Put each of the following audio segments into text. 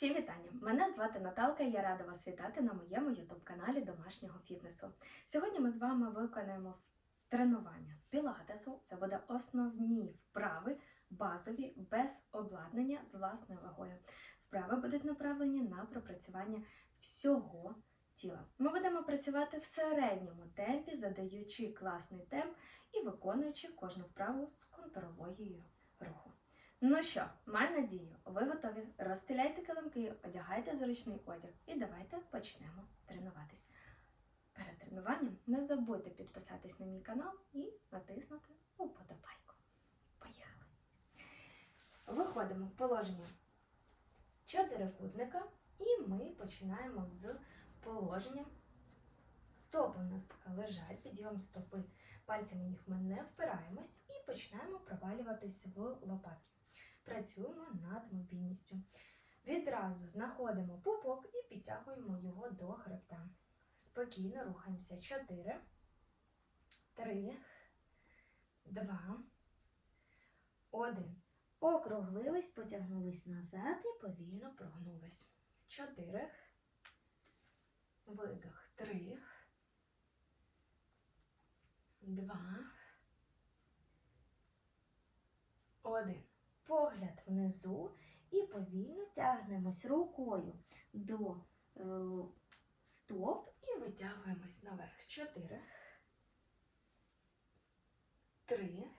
Всі вітання! Мене звати Наталка і я рада вас вітати на моєму ютуб-каналі домашнього фітнесу. Сьогодні ми з вами виконаємо тренування з пілатесу. Це буде основні вправи, базові, без обладнання з власною вагою. Вправи будуть направлені на пропрацювання всього тіла. Ми будемо працювати в середньому темпі, задаючи класний темп і виконуючи кожну вправу з контрологією руху. Ну що, маю надію, ви готові. Розстеляйте килимки, одягайте зручний одяг і давайте почнемо тренуватись. Перед тренуванням не забудьте підписатись на мій канал і натиснути уподобайку. Поїхали! Виходимо в положення чотирикутника і ми починаємо з положення. Стопи у нас лежать, підйом стопи. Пальцями ніг ми не впираємось і починаємо провалюватись в лопатки працюємо над мобільністю. Відразу знаходимо пупок і підтягуємо його до хребта. Спокійно рухаємося. 4, 3, 2, 1. Округлились, потягнулись назад і повільно прогнулись. 4, видох. 3, 2, 1 погляд внизу і повільно тягнемось рукою до е, стоп і витягуємось наверх. Чотири. Три.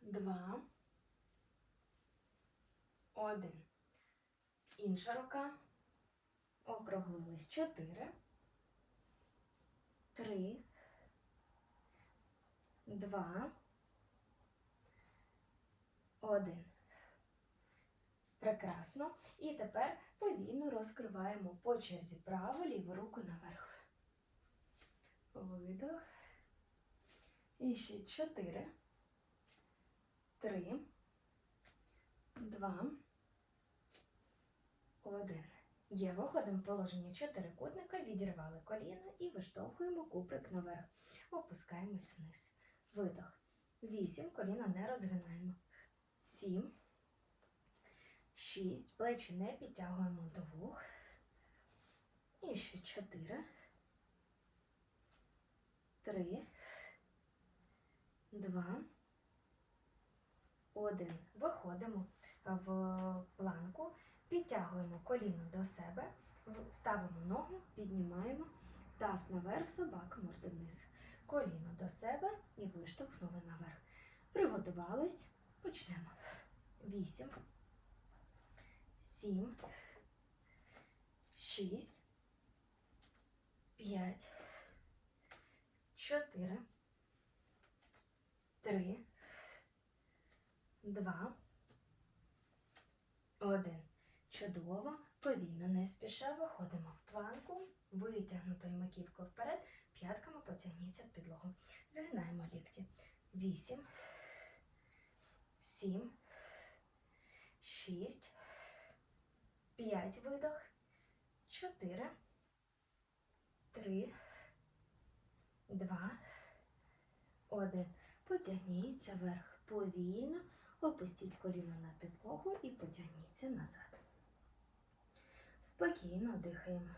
Два. Один. Інша рука. Округлились. Чотири. Три. Два. Один. Прекрасно. І тепер повільно розкриваємо по черзі праву ліву руку наверх. Видох. І ще чотири. Три. Два. Один. Є, виходимо в положення чотирикутника, відірвали коліна і виштовхуємо куприк наверх. Опускаємось вниз. Видох. Вісім. Коліна не розгинаємо. Сім. Шість. Плечі не підтягуємо до вух. І ще чотири. Три. Два. Один. Виходимо в планку, підтягуємо коліно до себе, ставимо ногу, піднімаємо таз наверх, собака морда вниз. Коліно до себе і виштовхнули наверх. Приготувались. Почнемо. Вісім, сім, шість, п'ять, чотири, три, два, один. Чудово, повільно, не спіша. Виходимо в планку, витягнутою маківкою вперед, п'ятками потягніться в підлогу. Згинаємо лікті. Вісім. Сім, шість, п'ять видох, чотири, три, два, один. Потягніться вверх повільно, опустіть коліно на підлогу і потягніться назад. Спокійно дихаємо.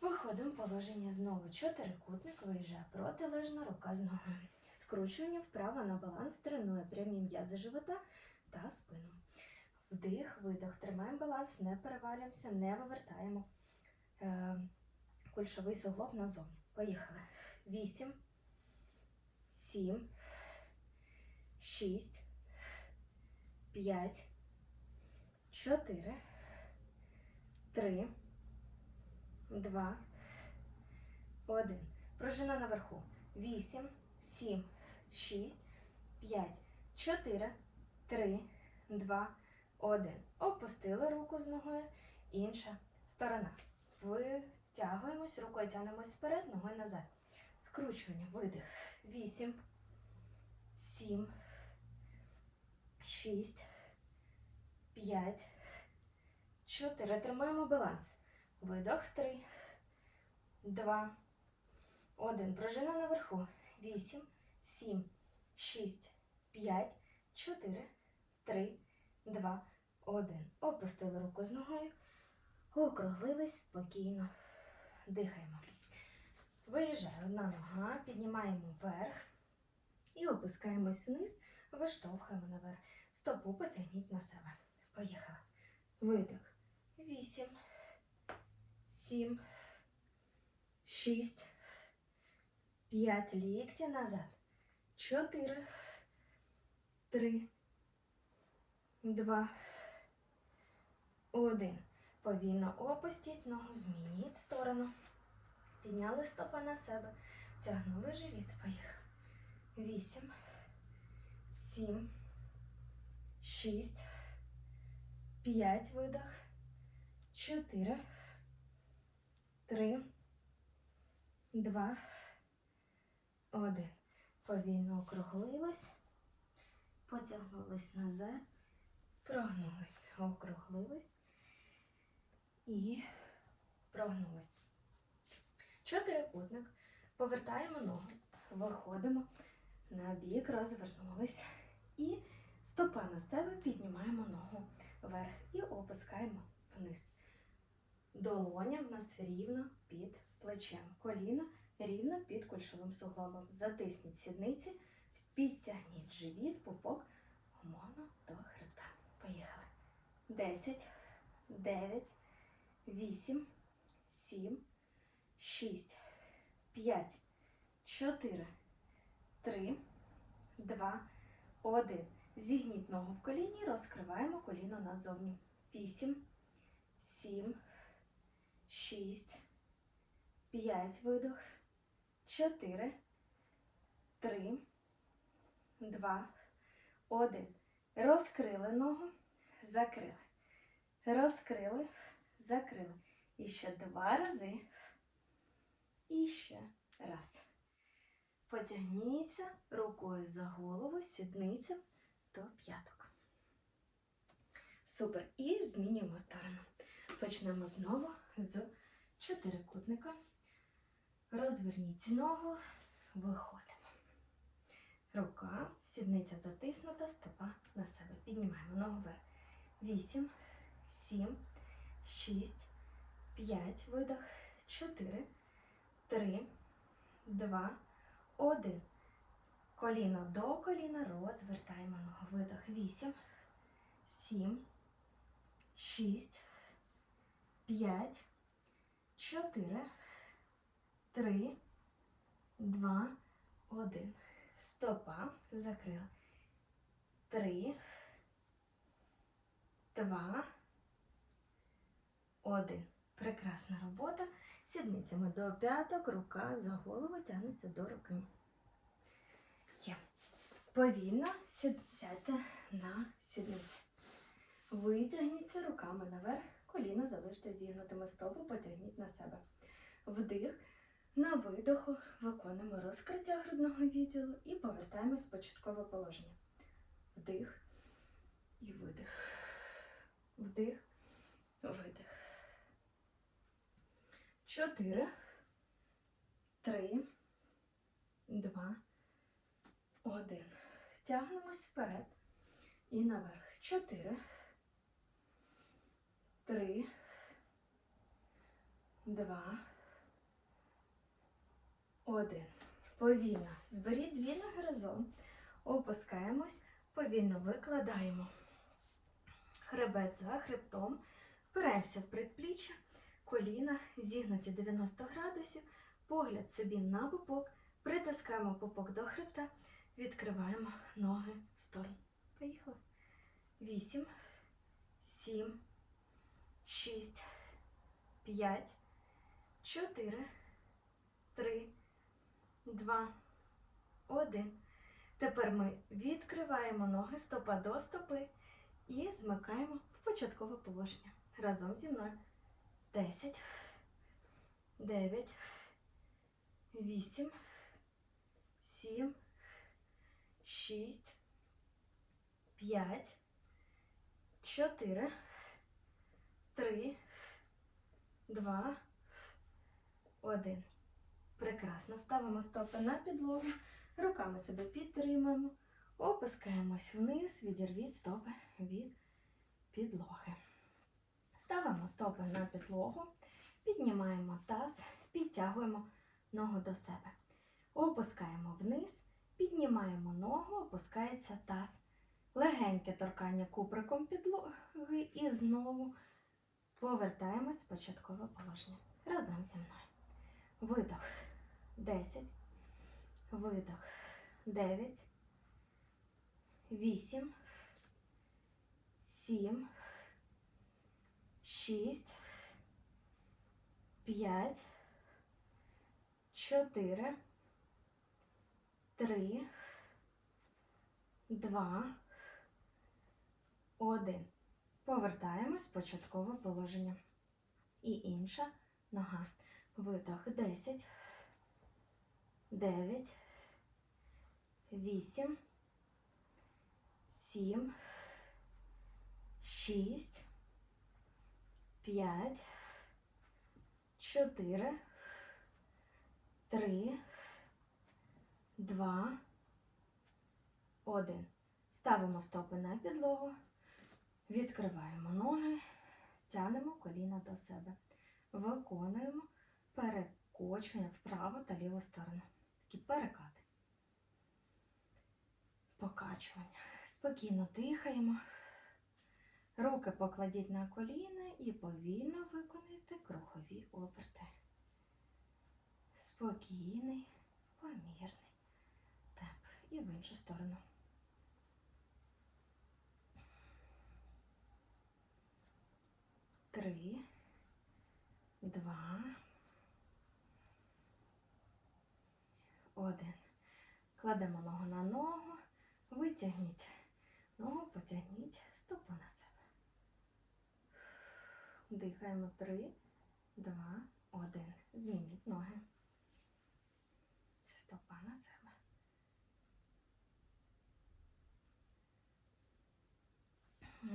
Виходимо в положення знову. Чотирикутник виїжджає протилежна рука з ногою. Скручування вправо на баланс тренує прямі м'язи живота та спину. Вдих, видох. Тримаємо баланс, не перевалюємося, не вивертаємо е, кульшовий суглоб назовні. Поїхали. Вісім, сім, шість, п'ять, чотири, три, два, один. Пружина наверху. Вісім. 7, 6, 5, 4, 3, 2, 1. Опустили руку з ногою. Інша сторона. Витягуємось, рукою тягнемось вперед, ногою назад. Скручування, видих. 8, 7, 6, 5, 4. Тримаємо баланс. Видох. 3, 2, 1. Пружина наверху. 8, 7, 6, 5, 4, 3, 2, один. Опустили руку з ногою. Округлились спокійно. Дихаємо. Виїжджає одна нога, піднімаємо вверх і опускаємось вниз, виштовхуємо наверх. Стопу потягніть на себе. Поїхали. Видих. Вісім, сім, шість, п'ять лікті назад. Чотири, три, два, один. Повільно опустіть ногу, змініть сторону. Підняли стопа на себе. Тягнули живіт. Поїхали. Вісім, сім, шість, п'ять видох, чотири, три, два, один. Повільно округлились, потягнулись назад, прогнулись, округлились і прогнулись. Чотирикутник. Повертаємо ногу, виходимо на бік, розвернулись і стопа на себе піднімаємо ногу вверх і опускаємо вниз. Долоня в нас рівно під плечем. Коліна рівно під кульшовим суглобом. Затисніть сідниці, підтягніть живіт, пупок умовно до хребта. Поїхали. 10, 9, 8, 7, 6, 5, 4, 3, 2, 1. Зігніть ногу в коліні, розкриваємо коліно назовні. 8, 7, 6, 5 видох, 4, 3, 2, 1. Розкрили ногу, закрили. Розкрили, закрили. І ще два рази. І ще раз. Потягніться рукою за голову, сідниця до п'яток. Супер. І змінюємо сторону. Почнемо знову з чотирикутника. Розверніть ногу, виходимо. Рука, сідниця затиснута, стопа на себе. Піднімаємо ногу вверх. Вісім, сім, шість, п'ять, видох, чотири, три, два, один. Коліно до коліна, розвертаємо ногу. Видох. Вісім, сім, шість, п'ять, чотири, три, два, один. Стопа закрила. Три, два, один. Прекрасна робота. Сідницями до п'яток, рука за голову тягнеться до руки. Є. Повільно сядьте на сідниці. Витягніться руками наверх, коліна залиште зігнутими стопи, потягніть на себе. Вдих. На видоху виконуємо розкриття грудного відділу і повертаємось в початкове положення. Вдих і видих. Вдих, видих. Чотири, три, два, один. Тягнемось вперед і наверх. Чотири, три, два, один. Повільно. Зберіть дві ноги разом. Опускаємось, повільно викладаємо хребет за хребтом, впираємося в предпліччя, коліна зігнуті 90 градусів, погляд собі на пупок, притискаємо пупок до хребта, відкриваємо ноги в сторону. Поїхали. 8, 7, 6, 5, 4, 3, 2, 1. Тепер ми відкриваємо ноги стопа до стопи і змикаємо в початкове положення. Разом зі мною. 10, 9, 8, 7, 6, 5, 4, 3, 2, 1. Прекрасно. Ставимо стопи на підлогу, руками себе підтримуємо, опускаємось вниз, відірвіть стопи від підлоги. Ставимо стопи на підлогу, піднімаємо таз, підтягуємо ногу до себе. Опускаємо вниз, піднімаємо ногу, опускається таз. Легеньке торкання куприком підлоги і знову повертаємось в початкове положення. Разом зі мною. Видох. 10, видох. 9, 8, 7, 6, 5, 4, 3, 2, 1. Повертаємось в початкове положення. І інша нога. Видох. 10, 9, 8, 7, 6, 5, 4, 3, 2, 1. Ставимо стопи на підлогу, відкриваємо ноги, тянемо коліна до себе. Виконуємо перекочування вправо та ліву сторону. Такі перекати. Покачування. Спокійно дихаємо. Руки покладіть на коліна і повільно виконуйте кругові оберти. Спокійний, помірний темп. І в іншу сторону. Три, два, один. Кладемо ногу на ногу, витягніть ногу, потягніть стопу на себе. Дихаємо три, два, один. Змініть ноги. Стопа на себе.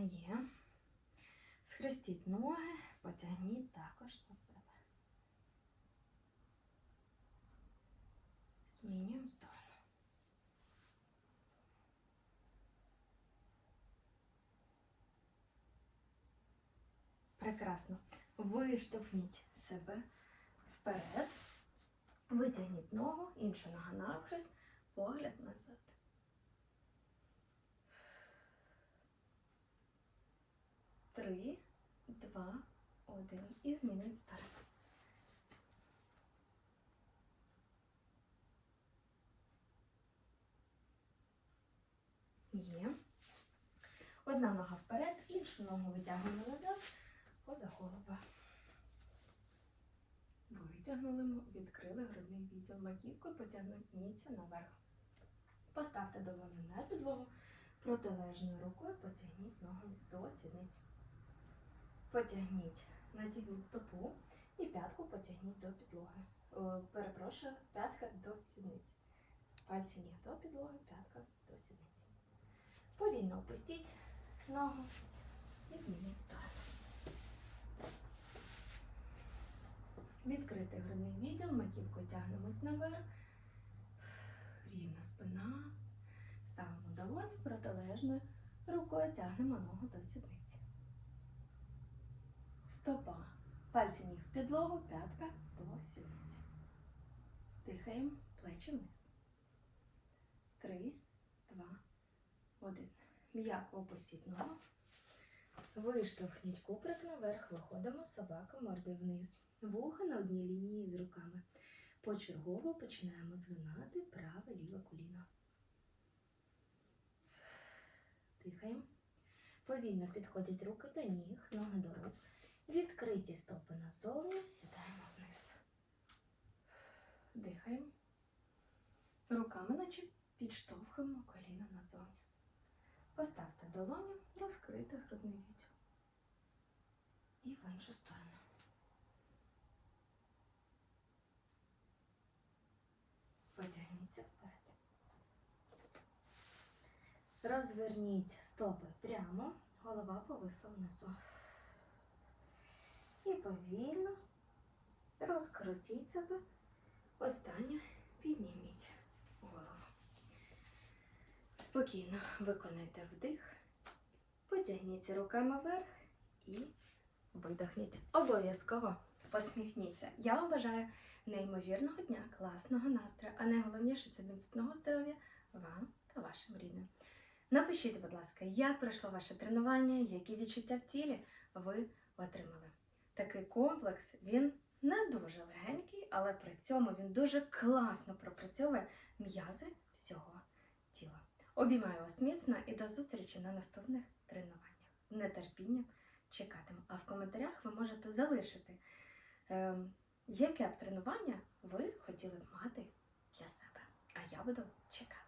Є. Схрестіть ноги, потягніть також на себе. Змінюємо сторону. Прекрасно. Виштовхніть себе вперед. Витягніть ногу, інша нога навхрест, погляд назад. Три, два, один. І змініть сторону. Є. Одна нога вперед, іншу ногу витягуємо назад, поза голуба. Витягнули, відкрили грудний відділ маківкою, потягніться наверх. Поставте долоню на підлогу, протилежною рукою потягніть ногу до сідниць. Потягніть, натягніть стопу і п'ятку потягніть до підлоги. О, перепрошую, п'ятка до сідниць. Пальці ніг до підлоги, п'ятка до сідниці. Повільно опустіть ногу і змініть сторону. Відкритий грудний відділ, маківкою тягнемось наверх. Рівна спина. Ставимо долоні протилежною рукою тягнемо ногу до сідниці. Стопа. Пальці ніг в підлогу, п'ятка до сідниці. Дихаємо плечі вниз. Три, два, один. М'яко опустіть ногу. Виштовхніть куприк наверх, виходимо собака мордою вниз. Вуха на одній лінії з руками. Почергово починаємо згинати праве ліве коліно. Дихаємо. Повільно підходять руки до ніг, ноги до рук. Відкриті стопи назовні, сідаємо вниз. Дихаємо. Руками наче підштовхуємо коліна назовні. Поставте долоню, розкрити грудний відділ. І в іншу сторону. Потягніться вперед. Розверніть стопи прямо, голова повисла внизу. І повільно розкрутіть себе. Останнє підніміть голову. Спокійно виконайте вдих Потягніться руками вверх і видохніть. Обов'язково посміхніться. Я вам бажаю неймовірного дня, класного настрою, а найголовніше це міцного здоров'я вам та вашим рідним. Напишіть, будь ласка, як пройшло ваше тренування, які відчуття в тілі ви отримали. Такий комплекс він не дуже легенький, але при цьому він дуже класно пропрацьовує м'язи всього. Обіймаю вас міцно і до зустрічі на наступних тренуваннях. З нетерпінням чекатиму. А в коментарях ви можете залишити, ем, яке б тренування ви хотіли б мати для себе. А я буду чекати.